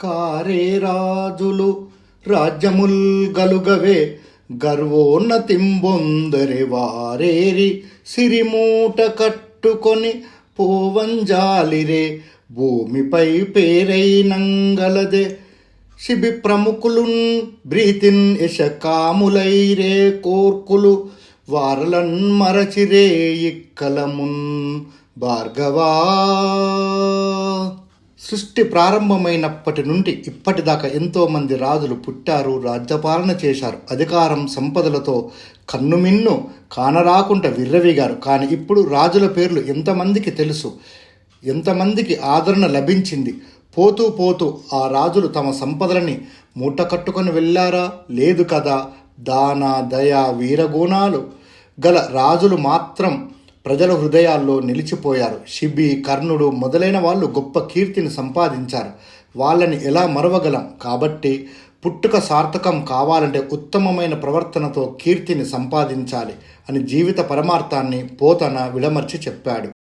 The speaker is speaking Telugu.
కారే రాజులు. రాజ్యముల్ గలుగవే. గర్వోన్నతింబొందరి వారేరి. సిరిమూట కట్టుకొని పోవంజాలిరే. భూమిపై పేరైనంగలదే. శిబి ప్రముఖులున్ బ్రీతిన్ యశకాములైరే కోర్కులు. వారలన్ మరచిరే ఇక్కలమున్ భార్గవా. సృష్టి ప్రారంభమైనప్పటి నుండి ఇప్పటిదాకా ఎంతోమంది రాజులు పుట్టారు రాజ్యపాలన చేశారు. అధికారం సంపదలతో కన్నుమిన్ను కానరాకుండా విర్రవిగారు. కానీ ఇప్పుడు రాజుల పేర్లు ఎంతమందికి తెలుసు? ఎంతమందికి ఆదరణ లభించింది? పోతూ పోతూ ఆ రాజులు తమ సంపదలని మూట కట్టుకొని వెళ్ళారా? లేదు కదా. దాన దయ వీరగుణాలు గల రాజులు మాత్రం ప్రజల హృదయాల్లో నిలిచిపోయారు. శిబి కర్ణుడు మొదలైన వాళ్ళు గొప్ప కీర్తిని సంపాదించారు. వాళ్ళని ఎలా మరవగలం? కాబట్టి పుట్టుక సార్థకం కావాలంటే ఉత్తమమైన ప్రవర్తనతో కీర్తిని సంపాదించాలి అని జీవిత పరమార్థాన్ని పోతన విడమర్చి చెప్పాడు.